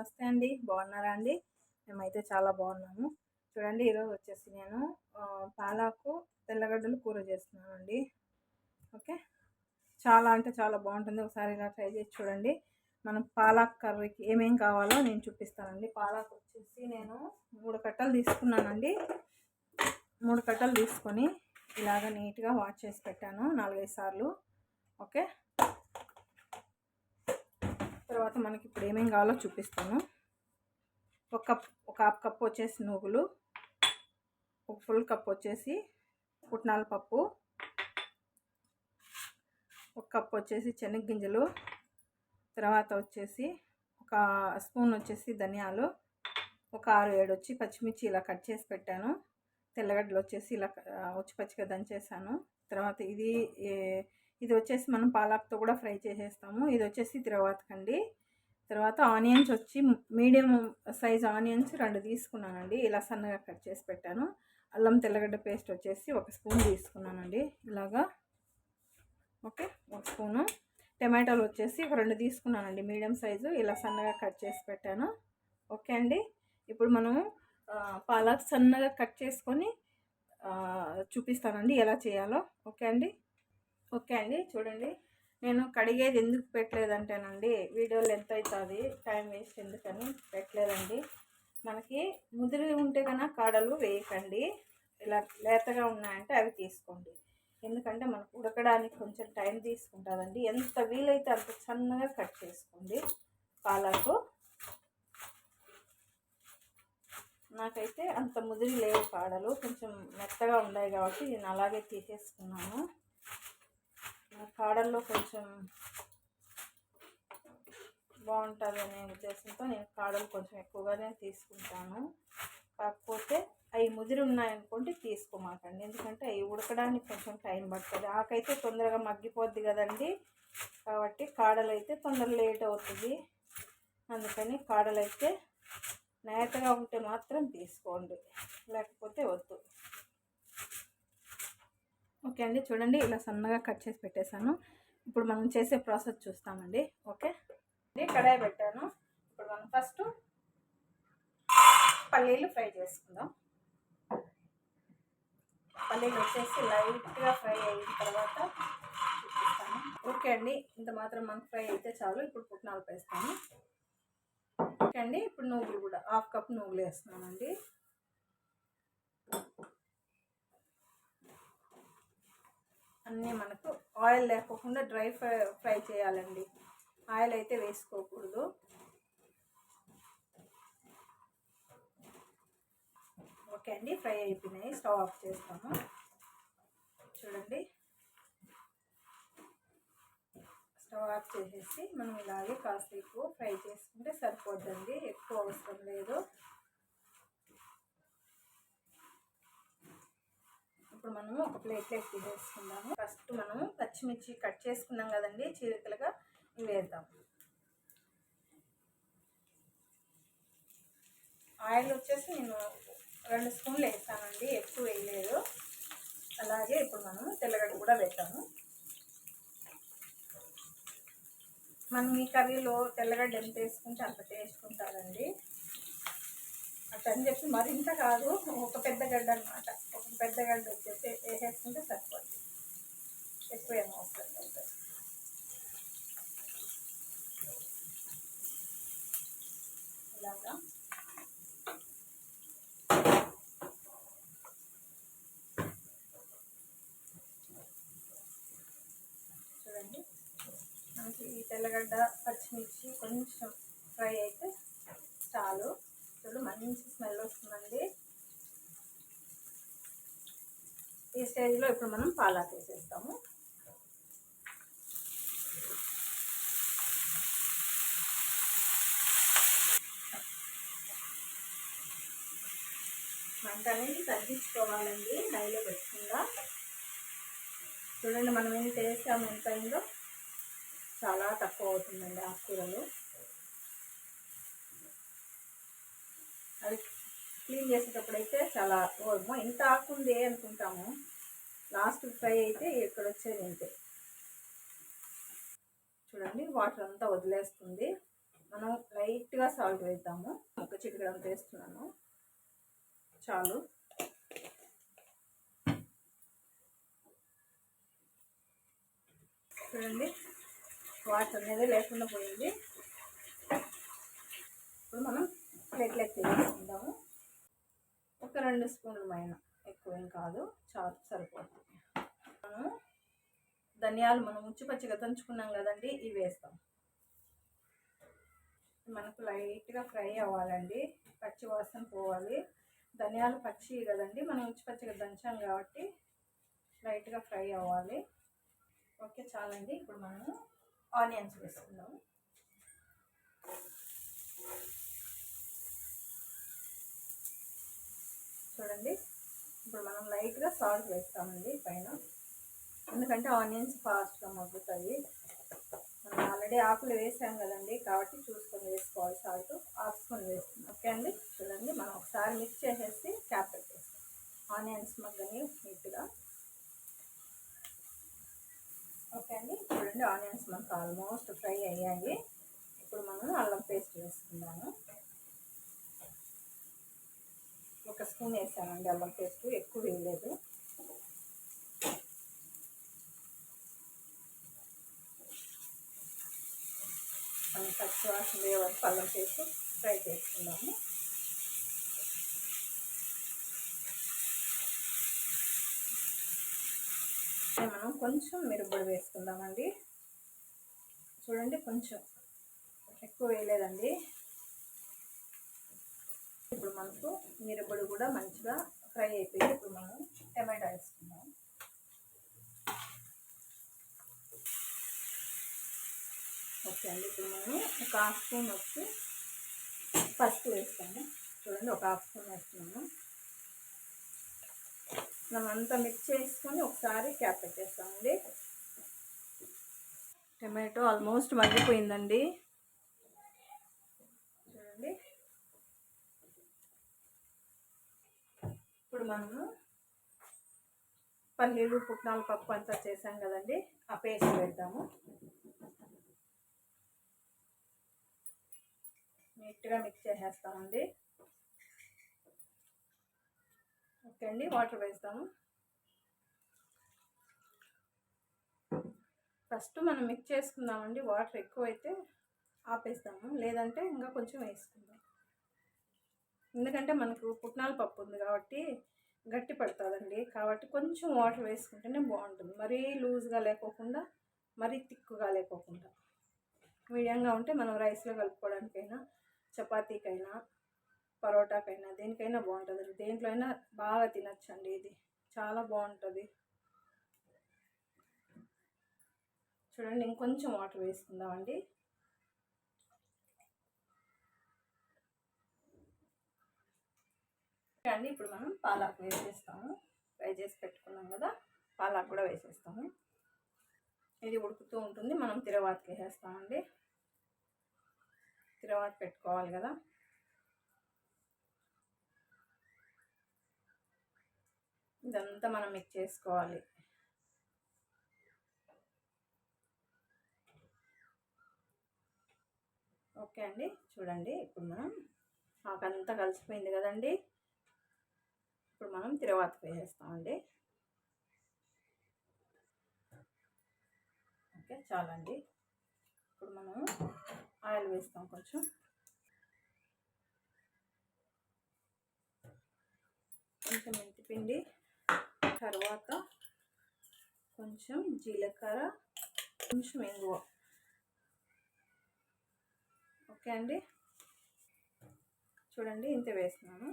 నమస్తే అండి. బాగున్నారా అండి? మేమైతే చాలా బాగున్నాము. చూడండి ఈరోజు వచ్చేసి నేను పాలాకు తెల్లగడ్డలు కూర చేస్తున్నాను అండి ఓకే? చాలా అంటే చాలా బాగుంటుంది. ఒకసారి ఇలా ట్రై చేసి చూడండి. మనం పాలాక్ కర్రీకి ఏమేం కావాలో నేను చూపిస్తానండి. పాలాకు వచ్చేసి నేను మూడు కట్టలు తీసుకున్నానండి. మూడు కట్టలు తీసుకొని ఇలాగ నీట్గా వాష్ చేసి పెట్టాను. నాలుగైదు సార్లు. ఓకే? తర్వాత మనకి ఇప్పుడు ఏమేమి కావాలో చూపిస్తాను. ఒక కప్ ఒక హాఫ్ కప్ వచ్చేసి నువ్వులు ఒక ఫుల్ కప్ వచ్చేసి పుట్నాల పప్పు ఒక కప్ వచ్చేసి శనగగింజలు తర్వాత వచ్చేసి ఒక స్పూన్ వచ్చేసి ధనియాలు ఒక ఆరు ఏడు వచ్చి పచ్చిమిర్చి ఇలా కట్ చేసి పెట్టాను. తెల్లగడ్డలు వచ్చేసి ఇలా వచ్చి పచ్చిగా దంచేసాను తర్వాత ఇది ఇది వచ్చేసి మనం పాలాక్తో కూడా ఫ్రై చేసేస్తాము. ఇది వచ్చేసి తర్వాతకండి తర్వాత ఆనియన్స్ వచ్చి మీడియం సైజ్ ఆనియన్స్ రెండు తీసుకున్నానండి. ఇలా సన్నగా కట్ చేసి పెట్టాను. అల్లం తెల్లగడ్డ పేస్ట్ వచ్చేసి ఒక స్పూన్ తీసుకున్నానండి. ఇలాగా. ఓకే ఒక స్పూను. టమాటాలు వచ్చేసి ఒక రెండు తీసుకున్నానండి. Medium size. ఇలా సన్నగా కట్ చేసి పెట్టాను. ఓకే అండి. ఇప్పుడు మనము పాలక్ సన్నగా కట్ చేసుకొని చూపిస్తానండి ఎలా చేయాలో. ఓకే అండి. ఓకే అండి చూడండి. నేను కడిగేది ఎందుకు పెట్టలేదంటేనండి వీడియో లెంత్ అవుతుంది టైం వేస్ట్ ఎందుకని పెట్టలేదండి. మనకి ముదిరి ఉంటే కన్నా కాడలు వేయకండి. ఇలా లేతగా ఉన్నాయంటే అవి తీసుకోండి. ఎందుకంటే మనకు ఉడకడానికి కొంచెం టైం తీసుకుంటుందండి. ఎంత వీలైతే అంత సన్నగా కట్ చేసుకోండి పాలకు. నాకైతే అంత ముదిరి లేవు కాడలు కొంచెం మెత్తగా ఉన్నాయి కాబట్టి నేను అలాగే తీసేసుకున్నాను. కాడల్లో కొంచెం బాగుంటుంది అనే ఉద్దేశంతో నేను కాడలు కొంచెం ఎక్కువగానే తీసుకుంటాను. కాకపోతే అవి ముదిరి ఉన్నాయనుకోండి తీసుకోమాకండి. ఎందుకంటే అవి ఉడకడానికి కొంచెం టైం పడుతుంది. ఆకైతే తొందరగా మగ్గిపోద్ది కదండి. కాబట్టి కాడలు అయితే తొందర లేట్ అవుతుంది. అందుకని కాడలు అయితే నేతగా ఉంటే మాత్రం తీసుకోండి. లేకపోతే వద్దు. ఓకే అండి. చూడండి ఇలా సన్నగా కట్ చేసి పెట్టేశాను. ఇప్పుడు మనం చేసే ప్రాసెస్ చూస్తామండి. ఓకే? కడాయి పెట్టాను. ఇప్పుడు మనం ఫస్ట్ పల్లీలు ఫ్రై చేసుకుందాం. పల్లీలు వచ్చేసి లైట్గా ఫ్రై అయిన తర్వాత చూపిస్తాను. ఓకే అండి. ఇంత మాత్రం మనకు ఫ్రై అయితే చాలు. ఇప్పుడు పుట్నాలు వేస్తాను ఓకే అండి. ఇప్పుడు నువ్వులు కూడా. హాఫ్ కప్ నువ్వులు వేస్తున్నానండి. అన్నీ మనకు ఆయిల్ లేకోకుండా డ్రై ఫ్రై ఫ్రై చేయాలండి. ఆయిల్ అయితే వేసుకోకూడదు. ఓకే అండి ఫ్రై అయిపోయినాయి. స్టవ్ ఆఫ్ చేస్తాము. చూడండి. స్టవ్ ఆఫ్ చేసేసి మనం ఇలాగే కాసేపు ఫ్రై చేసుకుంటే సరిపోద్దండి. ఎక్కువ అవసరం లేదు. ఇప్పుడు మనము ఒక ప్లేట్లోకి తీసేసుకుందాము ఫస్ట్ మనము పచ్చిమిర్చి కట్ చేసుకున్నాం కదండి చీలికలుగా వేద్దాం. ఆయిల్ వచ్చేసి నేను రెండు స్పూన్లు వేస్తానండి ఎక్కువ వేయలేదు. అలాగే ఇప్పుడు మనము తెల్లగడ్డ కూడా వేద్దాము. మనం ఈ కర్రీలో తెల్లగడ్డ ఎంత వేసుకుంటే అంత టేస్ట్ ఉంటుందండి. అట్లని చెప్పి మరింత కాదు ఒక పెద్ద గడ్డ అనమాట పెద్ద గంట వచ్చేసి వేసేసుకుంటే సరిపోతుంది ఎక్కువ ఏమో అవసరం ఇలాగా? చూడండి. మనకి ఈ తెల్లగడ్డ పచ్చిమిర్చి కొంచెం ఫ్రై అయితే చాలు. చూడు మంచి స్మెల్ వస్తుందండి. ఈ స్టేజ్లో ఇప్పుడు మనం పాలా వేసేస్తాము మంట అనేది తగ్గించుకోవాలండి హైలో పెట్టకుండా చూడండి మనం ఎంత వేసాము ఎంత అయిందో. చాలా తక్కువ అవుతుందండి ఆకుకూరలు అది క్లీన్ చేసేటప్పుడు అయితే చాలా ఓమో ఇంత ఆకుంది అనుకుంటాము. లాస్ట్ ఫ్రై అయితే ఇక్కడ వచ్చేది ఇంతే చూడండి వాటర్ అంతా వదిలేస్తుంది. మనం లైట్గా సాల్ట్ వేద్దాము. ఒక చిటికడంత వేస్తున్నాను. చాలు. చూడండి వాటర్ అనేది లేకుండా పోయింది. ఇప్పుడు మనం ప్లేట్లెట్ తీసుకుందాము ఒక రెండు స్పూన్లు పైన ఎక్కువ ఏం కాదు చాలు సరిపోతుంది. మనము ధనియాలు మనం ఉచ్చి పచ్చిగా దంచుకున్నాం కదండి ఇవి వేస్తాం. మనకు లైట్గా ఫ్రై అవ్వాలండి పచ్చి వాసన పోవాలి. ధనియాలు పచ్చి కదండి మనం ఉచ్చి పచ్చిగా దంచాం కాబట్టి లైట్గా ఫ్రై అవ్వాలి. ఓకే చాలండి. ఇప్పుడు మనము ఆనియన్స్ వేసుకుందాము. చూడండి. ఇప్పుడు మనం లైట్గా సాల్ట్ వేస్తామండి పైన. ఎందుకంటే ఆనియన్స్ ఫాస్ట్గా మగ్గుతాయి. మనం ఆల్రెడీ ఆకులు వేసాం కదండి కాబట్టి చూసుకొని వేసుకోవాలి సాల్ట్. ఆపుకొని వేస్తున్నాం ఓకే అండి? చూడండి మనం ఒకసారి మిక్స్ చేసేసి క్యాప్ పెట్టేస్తాం. ఆనియన్స్ మగ్గని నీట్గా. ఓకే అండి? చూడండి ఆనియన్స్ మనకు ఆల్మోస్ట్ ఫ్రై అయ్యాయి. ఇప్పుడు మనం అల్లం పేస్ట్ వేసుకుందాము. ఒక స్పూన్ వేసానండి అల్లం పేస్ట్ ఎక్కువ వేయలేదు. మనం పచ్చి వాసన వరకు అల్లం పేస్ట్ ఫ్రై చేసుకుందాము. మనం కొంచెం మిరపొడి వేసుకుందామండి. చూడండి కొంచెం ఎక్కువ వేయలేదండి. ఇప్పుడు మనకు మిరపొడి కూడా మంచిగా ఫ్రై అయిపోయింది. ఇప్పుడు మనం టమాటా వేసుకుందాం. ఓకే అండి ఇప్పుడు మనం ఒక హాఫ్ స్పూన్ వచ్చి పసుపు వేస్తాము. చూడండి ఒక హాఫ్ స్పూన్ వేస్తున్నాము. మనం అంతా మిక్స్ చేసుకొని ఒకసారి క్యాప్ పెట్టేస్తామండి. టమాటో ఆల్మోస్ట్ మగ్గిపోయిందండి చూడండి ఇప్పుడు మనము పల్లీలు పుట్నాల పప్పు అంతా చేసాం కదండి. ఆ పేస్ట్ పెడతాము నీట్గా మిక్స్ చేసేస్తామండి. ఓకే అండి వాటర్ వేస్తాము. ఫస్ట్ మనం మిక్స్ చేసుకుందామండి వాటర్ ఎక్కువైతే ఆపేస్తాము. లేదంటే ఇంకా కొంచెం వేసుకుందాం. ఎందుకంటే మనకు పుట్నాల పప్పు ఉంది కాబట్టి గట్టి పడుతుందండి. కాబట్టి కొంచెం వాటర్ వేసుకుంటేనే బాగుంటుంది. మరీ లూజ్గా లేకోకుండా మరీ తిక్కుగా లేకోకుండా. మీడియంగా ఉంటే మనం రైస్లో కలుపుకోవడానికైనా చపాతీకైనా పరోటాకైనా దేనికైనా బాగుంటుంది దేంట్లో అయినా బాగా తినచ్చండి ఇది. చాలా బాగుంటుంది. చూడండి ఇంకొంచెం వాటర్ వేసుకుందామండి. అండి ఇప్పుడు మనం పాలాకు వేసేస్తాము. ఫ్రై చేసి పెట్టుకున్నాం కదా పాలాకు కూడా వేసేస్తాము. ఇది ఉడుకుతూ ఉంటుంది మనం తిరవాతకి వేసేస్తామండి. తిరవాత పెట్టుకోవాలి కదా. ఇదంతా మనం మిక్స్ చేసుకోవాలి. ఓకే అండి చూడండి ఇప్పుడు మనం ఆకంతా కలిసిపోయింది కదండి. ఇప్పుడు మనం తిరవాత వేసేస్తామండి. ఓకే చాలండి. ఇప్పుడు మనం ఆయిల్ వేస్తాం కొంచెం. కొంచెం మెంతిపిండి తర్వాత కొంచెం జీలకర్ర కొంచెం ఇంగువ. ఓకే అండి? చూడండి ఇంత వేస్తున్నాను.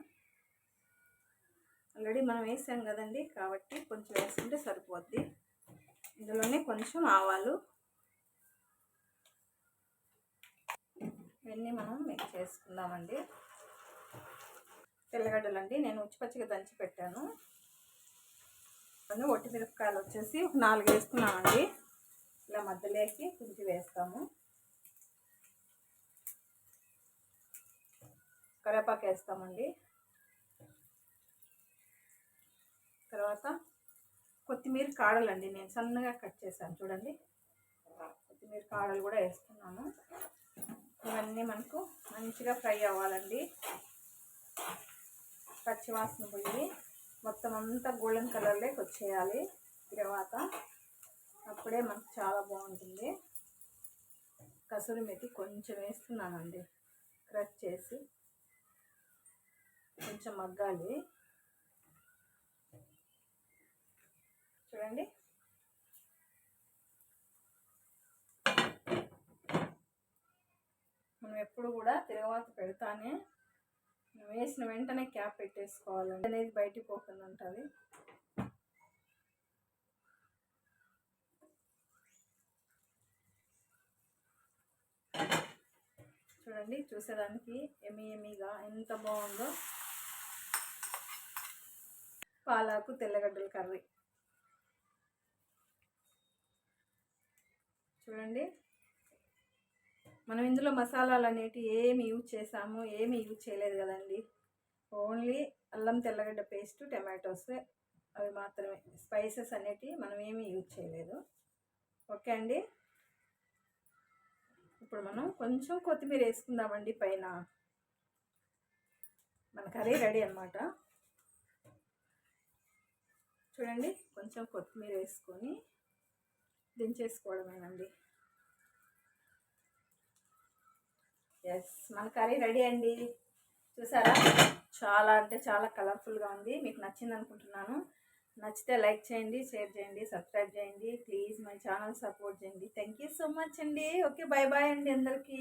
ఆల్రెడీ మనం వేసాం కదండి కాబట్టి కొంచెం వేసుకుంటే సరిపోద్ది. ఇందులోనే కొంచెం ఆవాలు. ఇవన్నీ మనం మిక్స్ చేసుకుందామండి. తెల్లగడ్డలు అండి నేను ఉచ్చిపచ్చిగా దంచి పెట్టాను. ఒట్టి మిరపకాయలు వచ్చేసి ఒక నాలుగు వేసుకున్నామండి. ఇలా మధ్యలోకి కొంచెం వేస్తాము. కరేపాకు వేస్తామండి. తర్వాత కొత్తిమీర కాడలండి నేను సన్నగా కట్ చేశాను చూడండి. కొత్తిమీర కాడలు కూడా వేస్తున్నాను. ఇవన్నీ మనకు మంచిగా ఫ్రై అవ్వాలండి. పచ్చివాసన పోయి మొత్తం అంతా గోల్డెన్ కలర్లోకి వచ్చేయాలి. తర్వాత అప్పుడే మనకు చాలా బాగుంటుంది. కసూరి మెతి కొంచెం వేస్తున్నానండి. క్రష్ చేసి కొంచెం మగ్గాలి. చూడండి. మనం ఎప్పుడు కూడా తిరగవాత పెడతానే. వేసిన వెంటనే క్యాప్ పెట్టేసుకోవాలండి. అనేది బయటికి పోకుండా ఉంటుంది చూడండి చూసేదానికి ఎమి ఎమిగా ఎంత బాగుందో. పాలాకు తెల్లగడ్డల కర్రీ. చూడండి. మనం ఇందులో మసాలాలు అనేవి ఏమి యూజ్ చేసాము ఏమి యూజ్ చేయలేదు కదండి. ఓన్లీ అల్లం తెల్లగడ్డ పేస్ట్ టమాటోస్ అవి మాత్రమే. స్పైసెస్ అనేటివి మనం ఏమి యూజ్ చేయలేదు. ఓకే అండి? ఇప్పుడు మనం కొంచెం కొత్తిమీర వేసుకుందామండి పైన. మన కర్రీ రెడీ అనమాట చూడండి కొంచెం కొత్తిమీర వేసుకొని దించేసుకోవడమేనండి. ఎస్ మన కర్రీ రెడీ అండి. చూసారా? చాలా అంటే చాలా కలర్ఫుల్గా ఉంది. మీకు నచ్చింది అనుకుంటున్నాను నచ్చితే లైక్ చేయండి షేర్ చేయండి సబ్స్క్రైబ్ చేయండి. ప్లీజ్ మై ఛానల్ సపోర్ట్ చేయండి. థ్యాంక్ యూ సో మచ్ అండి. ఓకే బాయ్ బాయ్ అండి అందరికీ.